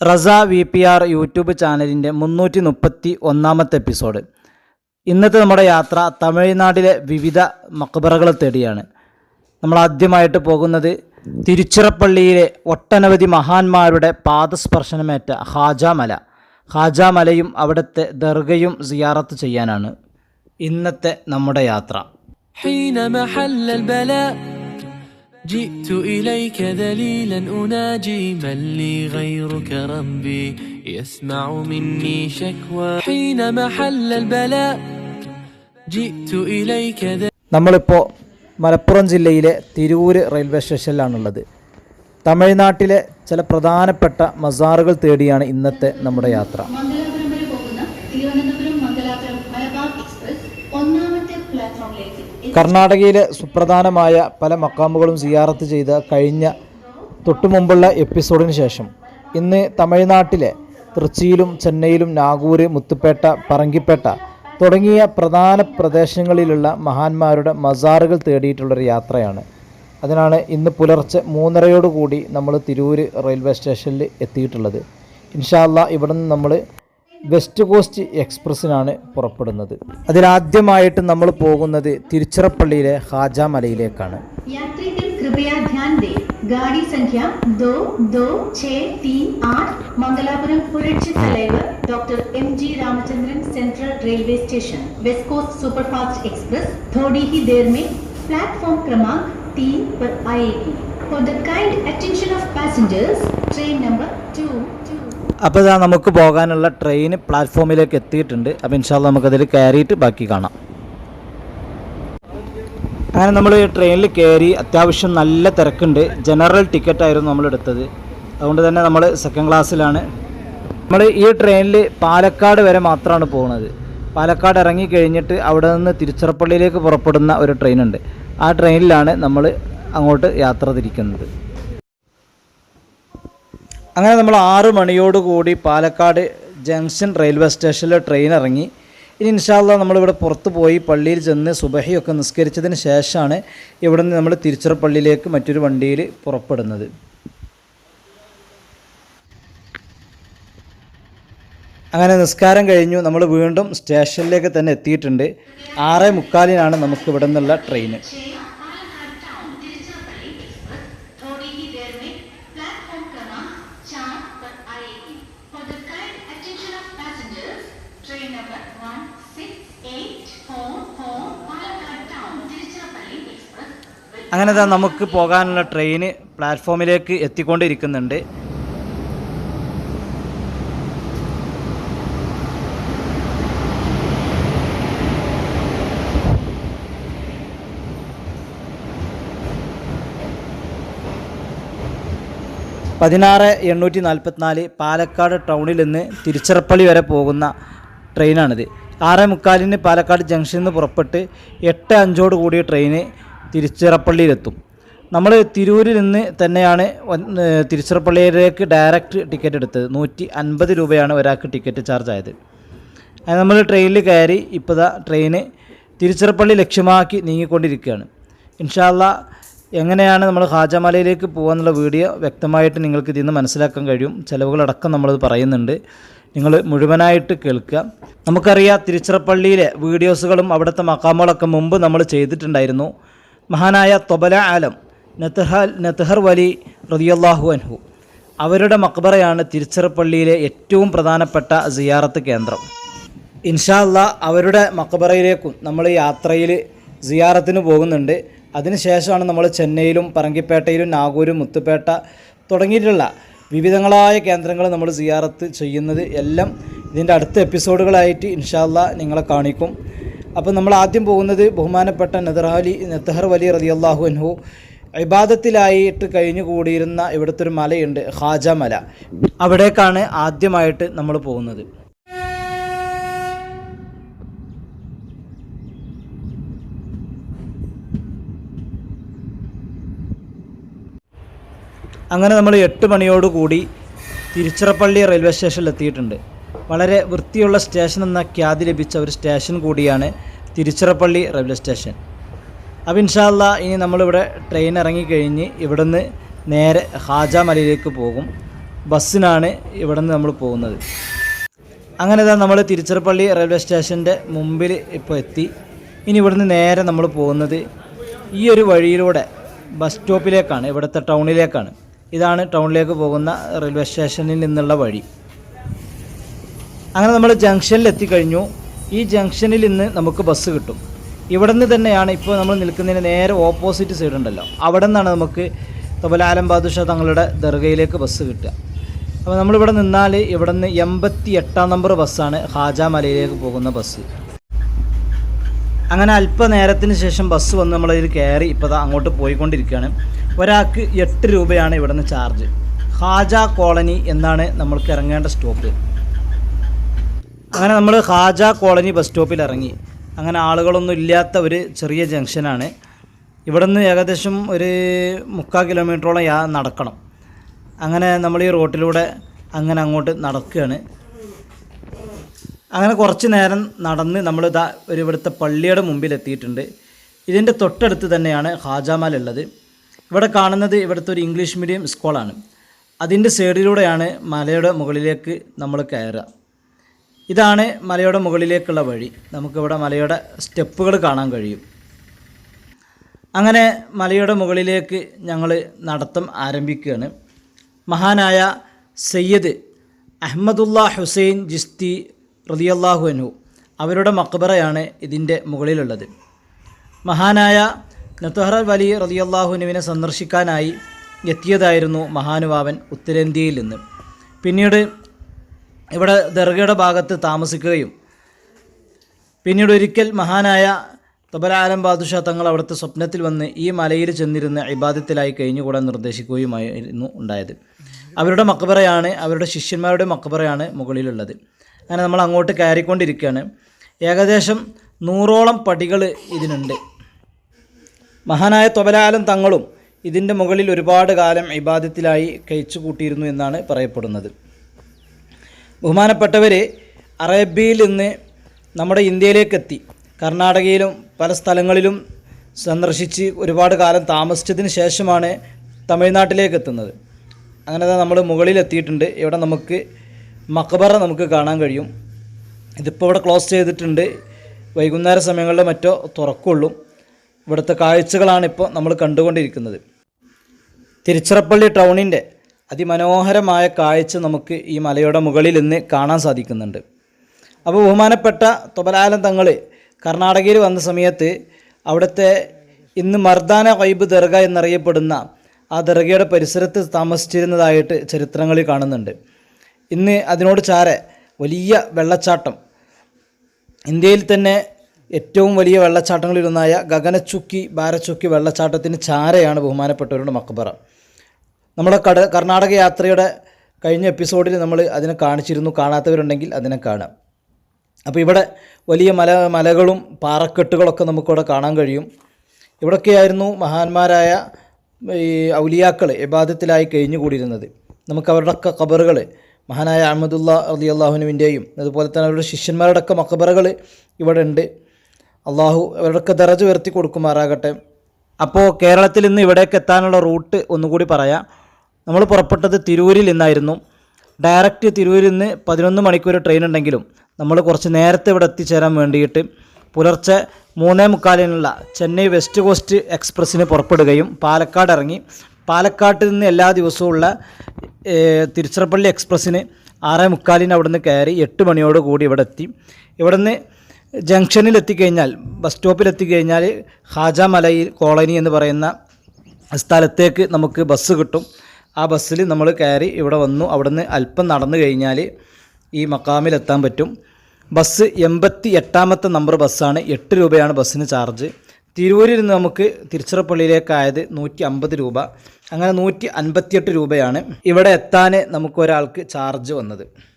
Reza V P R YouTube ചാനലിന്റെ മുന്നൂറ്റി മുപ്പത്തി ഒന്നാമത്തെ എപ്പിസോഡ്. ഇന്നത്തെ നമ്മുടെ യാത്ര തമിഴ്നാട്ടിലെ വിവിധ മക്ബറകളെ തേടിയാണ്. നമ്മൾ ആദ്യമായിട്ട് പോകുന്നത് തിരുച്ചിറപ്പള്ളിയിലെ ഒട്ടനവധി മഹാന്മാരുടെ പാദസ്പർശനമേറ്റ ഹാജാമല ഹാജാമലയും അവിടുത്തെ ദർഗയും സിയാറത്ത് ചെയ്യാനാണ് ഇന്നത്തെ നമ്മുടെ യാത്ര. جئت إليك ذليلا أناجي من لي غيرك ربي يسمع مني شكوى حينما حل البلاء جئت إليك ذليلا നമ്മളിപ്പോൾ മലപ്പുറം ജില്ലയിലെ തിരൂര് റെയിൽവേ സ്റ്റേഷനിലാണുള്ളത് തമിഴ്നാട്ടിലെ ചില പ്രധാനപ്പെട്ട മസാറുകൾ തേടിയാണ് ഇന്നത്തെ നമ്മുടെ യാത്ര കർണാടകയിലെ സുപ്രധാനമായ പല മക്കാമുകളും സിയാറത്ത് ചെയ്ത കഴിഞ്ഞ തൊട്ടുമുമ്പുള്ള എപ്പിസോഡിന് ശേഷം ഇന്ന് തമിഴ്നാട്ടിലെ തൃച്ചിയിലും ചെന്നൈയിലും നാഗൂര് മുത്തുപ്പേട്ട പറങ്കിപ്പേട്ട തുടങ്ങിയ പ്രധാന പ്രദേശങ്ങളിലുള്ള മഹാന്മാരുടെ മസാറുകൾ തേടിയിട്ടുള്ളൊരു യാത്രയാണ്. അതിനാണ് ഇന്ന് പുലർച്ചെ മൂന്നരയോടുകൂടി നമ്മൾ തിരൂര് റെയിൽവേ സ്റ്റേഷനിൽ എത്തിയിട്ടുള്ളത്. ഇൻഷാല്ല ഇവിടെ നിന്ന് നമ്മൾ വെസ്റ്റ് കോസ്റ്റ് എക്സ്പ്രസ്സിനാണ് പുറപ്പെടുന്നത് അതിലാദ്യമായിട്ട് നമ്മൾ പോകുന്നത് തിരുച്ചിറപ്പള്ളിയിലെ ഹാജ മലയിലേക്കാണ് यात्रीगण कृपया ध्यान दें गाड़ी संख्या दो दो छः तीन आठ Mangalapuram Puratchi Thalaivar doctor M G Ramachandran central railway station west coast superfast express थोड़ी ही देर में प्लेटफॉर्म क्रमांक तीन पर आएगी for the kind attention of passengers train number two two അപ്പോൾ ഇതാ നമുക്ക് പോകാനുള്ള ട്രെയിൻ പ്ലാറ്റ്ഫോമിലേക്ക് എത്തിയിട്ടുണ്ട്. അപ്പോൾ ഇൻഷാല്ല നമുക്കതിൽ കയറിയിട്ട് ബാക്കി കാണാം. അങ്ങനെ നമ്മൾ ട്രെയിനിൽ കയറി അത്യാവശ്യം നല്ല തിരക്കുണ്ട്. ജനറൽ ടിക്കറ്റ് ആയിരുന്നു നമ്മൾ എടുത്തത്. അതുകൊണ്ട് തന്നെ നമ്മൾ സെക്കൻഡ് ക്ലാസ്സിലാണ് നമ്മൾ ഈ ട്രെയിനിൽ പാലക്കാട് വരെ മാത്രമാണ് പോകുന്നത് പാലക്കാട് ഇറങ്ങി കഴിഞ്ഞിട്ട് അവിടെ നിന്ന് തിരുച്ചിറപ്പള്ളിയിലേക്ക് പുറപ്പെടുന്ന ഒരു ട്രെയിനുണ്ട് ആ ട്രെയിനിലാണ് നമ്മൾ അങ്ങോട്ട് യാത്ര തിരിക്കുന്നത്. അങ്ങനെ നമ്മൾ ആറ് മണിയോടുകൂടി പാലക്കാട് ജംഗ്ഷൻ റെയിൽവേ സ്റ്റേഷനിൽ ട്രെയിൻ ഇറങ്ങി. ഇനി ഇൻഷാല്ല നമ്മളിവിടെ പുറത്ത് പോയി പള്ളിയിൽ ചെന്ന് സുബഹിയൊക്കെ നിസ്കരിച്ചതിന് ശേഷമാണ് ഇവിടെ നിന്ന് നമ്മൾ തിരുച്ചിറപ്പള്ളിയിലേക്ക് മറ്റൊരു വണ്ടിയിൽ പുറപ്പെടുന്നത്. അങ്ങനെ നിസ്കാരം കഴിഞ്ഞു. നമ്മൾ വീണ്ടും സ്റ്റേഷനിലേക്ക് തന്നെ എത്തിയിട്ടുണ്ട്. ആറേ മുക്കാലിനാണ് നമുക്ക് ഇവിടെ നിന്നുള്ള ട്രെയിൻ അങ്ങനെ നമുക്ക് പോകാനുള്ള ട്രെയിൻ പ്ലാറ്റ്ഫോമിലേക്ക് എത്തിക്കൊണ്ടിരിക്കുന്നുണ്ട്. പതിനാറ് എണ്ണൂറ്റി നാൽപ്പത്തിനാല് പാലക്കാട് ടൗണിൽ നിന്ന് തിരുച്ചിറപ്പള്ളി വരെ പോകുന്ന ട്രെയിനാണിത്. ആറ് മുക്കാലിന് പാലക്കാട് ജംഗ്ഷനിൽ നിന്ന് പുറപ്പെട്ട് എട്ട് അഞ്ചോട് കൂടിയ ട്രെയിന് തിരുച്ചിറപ്പള്ളിയിലെത്തും. നമ്മൾ തിരൂരിൽ നിന്ന് തന്നെയാണ് തിരുച്ചിറപ്പള്ളിയിലേക്ക് ഡയറക്റ്റ് ടിക്കറ്റ് എടുത്തത്. നൂറ്റി അൻപത് രൂപയാണ് ഒരാൾക്ക് ടിക്കറ്റ് ചാർജ് ആയത് നമ്മൾ ട്രെയിനിൽ കയറി ഇപ്പോൾ ട്രെയിന് തിരുച്ചിറപ്പള്ളി ലക്ഷ്യമാക്കി നീങ്ങിക്കൊണ്ടിരിക്കുകയാണ്. ഇൻഷാല്ല എങ്ങനെയാണ് നമ്മൾ ഹാജമലയിലേക്ക് പോകാന്നുള്ള വീഡിയോ വ്യക്തമായിട്ട് നിങ്ങൾക്ക് ഇതിൽ നിന്ന് മനസ്സിലാക്കാൻ കഴിയും. ചിലവുകളടക്കം നമ്മളത് പറയുന്നുണ്ട്. നിങ്ങൾ മുഴുവനായിട്ട് കേൾക്കുക. നമുക്കറിയാം തിരുച്ചിറപ്പള്ളിയിലെ വീഡിയോസുകളും അവിടുത്തെ മക്കാമുകളൊക്കെ മുമ്പ് നമ്മൾ ചെയ്തിട്ടുണ്ടായിരുന്നു. മഹാനായ തൊബല ആലം നത്തഹൽ നത്തഹർ വലി റതിയല്ലാഹു അൻഹു. അവരുടെ മക്ബറയാണ് തിരുച്ചിറപ്പള്ളിയിലെ ഏറ്റവും പ്രധാനപ്പെട്ട സിയാറത്ത് കേന്ദ്രം. ഇൻഷാല്ല അവരുടെ മക്ബറയിലേക്കും നമ്മൾ യാത്രയിൽ സിയാറത്തിന് പോകുന്നുണ്ട്. അതിനുശേഷമാണ് നമ്മൾ ചെന്നൈയിലും പറങ്കിപ്പേട്ടയിലും നാഗൂരും മുത്തുപേട്ട തുടങ്ങിയിട്ടുള്ള വിവിധങ്ങളായ കേന്ദ്രങ്ങൾ നമ്മൾ സിയാറത്ത് ചെയ്യുന്നത് എല്ലാം ഇതിന്റെ അടുത്ത എപ്പിസോഡുകളായിട്ട് ഇൻഷാല്ല നിങ്ങളെ കാണിക്കും. അപ്പോൾ നമ്മൾ ആദ്യം പോകുന്നത് ബഹുമാനപ്പെട്ട നെതർഹാലി നെത്തഹർ വലി റതിയല്ലാഹു അൻഹു ഇബാദത്തിലായിട്ട് കഴിഞ്ഞുകൂടിയിരുന്ന ഇവിടുത്തെ ഒരു മലയുണ്ട് ഹാജ മല. അവിടേക്കാണ് ആദ്യമായിട്ട് നമ്മൾ പോകുന്നത്. അങ്ങനെ നമ്മൾ എട്ട് മണിയോടുകൂടി തിരുച്ചിറപ്പള്ളി റെയിൽവേ സ്റ്റേഷനിൽ എത്തിയിട്ടുണ്ട്. വളരെ വൃത്തിയുള്ള സ്റ്റേഷൻ എന്ന ഖ്യാതി ലഭിച്ച ഒരു സ്റ്റേഷൻ കൂടിയാണ് തിരുച്ചിറപ്പള്ളി റെയിൽവേ സ്റ്റേഷൻ. അപ്പോൾ ഇൻഷാല്ല ഇനി നമ്മളിവിടെ ട്രെയിൻ ഇറങ്ങിക്കഴിഞ്ഞ് ഇവിടുന്ന് നേരെ ഹാജാമലയിലേക്ക് പോകും. ബസ്സിനാണ് ഇവിടെ നമ്മൾ പോകുന്നത്. അങ്ങനെ ഇതാ നമ്മൾ തിരുച്ചിറപ്പള്ളി റെയിൽവേ സ്റ്റേഷന്റെ മുമ്പിൽ ഇപ്പോൾ എത്തി. ഇനി ഇവിടുന്ന് നേരെ നമ്മൾ പോകുന്നത് ഈ ഒരു വഴിയിലൂടെ ബസ് സ്റ്റോപ്പിലേക്കാണ് ഇവിടുത്തെ ടൗണിലേക്കാണ്. ഇതാണ് ടൗണിലേക്ക് പോകുന്ന റെയിൽവേ സ്റ്റേഷനിൽ നിന്നുള്ള വഴി. അങ്ങനെ നമ്മൾ ജംഗ്ഷനിൽ എത്തിക്കഴിഞ്ഞു. ഈ ജംഗ്ഷനിൽ ഇന്ന് നമുക്ക് ബസ് കിട്ടും. ഇവിടെ നിന്ന് തന്നെയാണ് ഇപ്പോൾ നമ്മൾ നിൽക്കുന്നതിന് നേരെ ഓപ്പോസിറ്റ് സൈഡ് ഉണ്ടല്ലോ. അവിടെ നിന്നാണ് നമുക്ക് തൊബലാലം ബാദുഷ തങ്ങളുടെ ദർഗയിലേക്ക് ബസ് കിട്ടുക. അപ്പോൾ നമ്മളിവിടെ നിന്നാൽ ഇവിടെ നിന്ന് എൺപത്തി എട്ടാം നമ്പർ ബസ്സാണ് ഹാജ മലയിലേക്ക് പോകുന്ന ബസ് അങ്ങനെ അല്പനേരത്തിന് ശേഷം ബസ് വന്ന് നമ്മളതിൽ കയറി ഇപ്പോൾ അങ്ങോട്ട് പോയിക്കൊണ്ടിരിക്കുകയാണ്. ഒരാൾക്ക് എട്ട് രൂപയാണ് ഇവിടെ നിന്ന് ചാർജ് ഹാജ കോളനി എന്നാണ് നമ്മൾക്ക് ഇറങ്ങേണ്ട സ്റ്റോപ്പ് അങ്ങനെ നമ്മൾ ഹാജ കോളനി ബസ് സ്റ്റോപ്പിൽ ഇറങ്ങി. അങ്ങനെ ആളുകളൊന്നും ഇല്ലാത്ത ഒരു ചെറിയ ജംഗ്ഷനാണ് ഇവിടെ നിന്ന് ഏകദേശം ഒരു മുക്കാൽ കിലോമീറ്ററോളം യാ നടക്കണം. അങ്ങനെ നമ്മൾ ഈ റോട്ടിലൂടെ അങ്ങനെ അങ്ങോട്ട് നടക്കുകയാണ്. അങ്ങനെ കുറച്ച് നേരം നടന്ന് നമ്മൾ ഇതാ ഒരു ഇവിടുത്തെ പള്ളിയുടെ മുമ്പിൽ എത്തിയിട്ടുണ്ട്. ഇതിന്റെ തൊട്ടടുത്ത് തന്നെയാണ് ഹാജാമാൽ ഉള്ളത് ഇവിടെ കാണുന്നത് ഇവിടുത്തെ ഒരു ഇംഗ്ലീഷ് മീഡിയം സ്കൂളാണ്. അതിന്റെ സൈഡിലൂടെയാണ് മലയുടെ മുകളിലേക്ക് നമ്മൾ കയറുക. ഇതാണ് മലയുടെ മുകളിലേക്കുള്ള വഴി. നമുക്കിവിടെ മലയുടെ സ്റ്റെപ്പുകൾ കാണാൻ കഴിയും. അങ്ങനെ മലയുടെ മുകളിലേക്ക് ഞങ്ങൾ നടത്തം ആരംഭിക്കുകയാണ്. മഹാനായ സയ്യദ് അഹമ്മദുല്ല ഹുസൈൻ ജിസ്തി റതിയല്ലാഹു അൻഹു അവരുടെ മക്ബറയാണ് ഇതിന്റെ മുകളിലുള്ളത്. മഹാനായ നത്തുഹറ വലി റതിയല്ലാഹുനുവിനെ സന്ദർശിക്കാനായി എത്തിയതായിരുന്നു മഹാനുഭാവൻ ഉത്തരേന്ത്യയിൽ നിന്ന്. പിന്നീട് ഇവിടെ ദർഗയുടെ ഭാഗത്ത് താമസിക്കുകയും പിന്നീട് ഒരിക്കൽ മഹാനായ തൊബലാലം ബാദുഷാ തങ്ങൾ അവിടുത്തെ സ്വപ്നത്തിൽ വന്ന് ഈ മലയിൽ ചെന്നിരുന്ന ഇബാദത്തിലായി കഴിഞ്ഞുകൂടാൻ നിർദ്ദേശിക്കുകയുമായിരുന്നു ഉണ്ടായത്. അവരുടെ മക്ബറയാണ് അവരുടെ ശിഷ്യന്മാരുടെ മക്ബറയാണ് മുകളിലുള്ളത്. അങ്ങനെ നമ്മൾ അങ്ങോട്ട് കയറിക്കൊണ്ടിരിക്കുകയാണ്. ഏകദേശം നൂറോളം പടികൾ ഇതിനുണ്ട്. മഹാനായ തൊബലാലം തങ്ങളും ഇതിന്റെ മുകളിൽ ഒരുപാട് കാലം ഇബാദത്തിലായി കഴിച്ചു കൂട്ടിയിരുന്നു എന്നാണ് പറയപ്പെടുന്നത്. ബഹുമാനപ്പെട്ടവർ അറേബ്യയിൽ നിന്ന് നമ്മുടെ ഇന്ത്യയിലേക്കെത്തി കർണാടകയിലും പല സ്ഥലങ്ങളിലും സന്ദർശിച്ച് ഒരുപാട് കാലം താമസിച്ചതിന് ശേഷമാണ് തമിഴ്നാട്ടിലേക്ക് എത്തുന്നത് അങ്ങനെ നമ്മൾ മുകളിൽ എത്തിയിട്ടുണ്ട് ഇവിടെ നമുക്ക് മക്ബറ നമുക്ക് കാണാൻ കഴിയും. ഇതിപ്പോൾ ഇവിടെ ക്ലോസ് ചെയ്തിട്ടുണ്ട്. വൈകുന്നേര സമയങ്ങളിൽ മറ്റോ തുറക്കുള്ളൂ. ഇവിടുത്തെ കാഴ്ചകളാണ് ഇപ്പോൾ നമ്മൾ കണ്ടുകൊണ്ടിരിക്കുന്നത്. തിരുച്ചിറപ്പള്ളി ടൗണിന്റെ അതിമനോഹരമായ കാഴ്ച നമുക്ക് ഈ മലയുടെ മുകളിൽ നിന്ന് കാണാൻ സാധിക്കുന്നുണ്ട്. അപ്പോൾ ബഹുമാനപ്പെട്ട തൊബലാലം തങ്ങൾ കർണാടകയിൽ വന്ന സമയത്ത് അവിടുത്തെ ഇന്ന് മർദാന വൈബ് ദർഗ എന്നറിയപ്പെടുന്ന ആ ദർഗയുടെ പരിസരത്ത് താമസിച്ചിരുന്നതായിട്ട് ചരിത്രങ്ങളിൽ കാണുന്നുണ്ട്. ഇന്ന് അതിനോട് ചാരെ വലിയ വെള്ളച്ചാട്ടം. ഇന്ത്യയിൽ തന്നെ ഏറ്റവും വലിയ വെള്ളച്ചാട്ടങ്ങളിലൊന്നായ ഗഗനച്ചുക്കി ബാരച്ചുക്കി വെള്ളച്ചാട്ടത്തിന് ചാരയാണ് ബഹുമാനപ്പെട്ടവരുടെ മക്ബറ. നമ്മുടെ കട കർണാടക യാത്രയുടെ കഴിഞ്ഞ എപ്പിസോഡിൽ നമ്മൾ അതിനെ കാണിച്ചിരുന്നു. കാണാത്തവരുണ്ടെങ്കിൽ അതിനെ കാണാം. അപ്പോൾ ഇവിടെ വലിയ മല മലകളും പാറക്കെട്ടുകളൊക്കെ നമുക്കിവിടെ കാണാൻ കഴിയും. ഇവിടൊക്കെയായിരുന്നു മഹാന്മാരായ ഈ ഔലിയാക്കൾ ഇബാദത്തിലായി കഴിഞ്ഞുകൂടിയിരുന്നത്. നമുക്ക് അവരുടെയൊക്കെ ഖബറുകൾ മഹാനായ അഹമ്മദുല്ല അലി അള്ളാഹുനുവിന്റെയും അതുപോലെ തന്നെ അവരുടെ ശിഷ്യന്മാരുടെയൊക്കെ മക്കബറുകൾ ഇവിടെ ഉണ്ട് അള്ളാഹു അവരുടെയൊക്കെ ദറജ് ഉയർത്തി കൊടുക്കുമാറാകട്ടെ. അപ്പോൾ കേരളത്തിൽ നിന്ന് ഇവിടേക്ക് എത്താനുള്ള റൂട്ട് ഒന്നുകൂടി പറയാം. നമ്മൾ പുറപ്പെട്ടത് തിരൂരിൽ നിന്നായിരുന്നു. ഡയറക്റ്റ് തിരൂരിൽ നിന്ന് പതിനൊന്ന് മണിക്കൂർ ട്രെയിൻ ഉണ്ടെങ്കിലും നമ്മൾ കുറച്ച് നേരത്തെ ഇവിടെ എത്തിച്ചേരാൻ വേണ്ടിയിട്ട് പുലർച്ചെ മൂന്നേ മുക്കാലിനുള്ള ചെന്നൈ വെസ്റ്റ് കോസ്റ്റ് എക്സ്പ്രസ്സിന് പുറപ്പെടുകയും പാലക്കാട് ഇറങ്ങി. പാലക്കാട്ടിൽ നിന്ന് എല്ലാ ദിവസവും ഉള്ള തിരുച്ചിറപ്പള്ളി എക്സ്പ്രസ്സിന് ആറേ മുക്കാലിന് അവിടുന്ന് കയറി എട്ട് മണിയോട് കൂടി ഇവിടെ എത്തി. ഇവിടുന്ന് ജംഗ്ഷനിൽ എത്തിക്കഴിഞ്ഞാൽ ബസ് സ്റ്റോപ്പിൽ എത്തിക്കഴിഞ്ഞാൽ ഹാജ മലയിൽ കോളനി എന്ന് പറയുന്ന സ്ഥലത്തേക്ക് നമുക്ക് ബസ് കിട്ടും. ആ ബസ്സിൽ നമ്മൾ കയറി ഇവിടെ വന്നു. അവിടുന്ന് അല്പം നടന്നു കഴിഞ്ഞാൽ ഈ മക്കാമിലെത്താൻ പറ്റും. ബസ് എൺപത്തി എട്ടാമത്തെ നമ്പർ ബസ്സാണ്. എട്ട് രൂപയാണ് ബസ്സിന് ചാർജ്. തിരൂരിൽ നിന്ന് നമുക്ക് തിരുച്ചിറപ്പള്ളിയിലേക്കായത് നൂറ്റി അമ്പത് രൂപ. അങ്ങനെ നൂറ്റി അൻപത്തിയെട്ട് രൂപയാണ് ഇവിടെ എത്താൻ നമുക്കൊരാൾക്ക് ചാർജ് വന്നത്.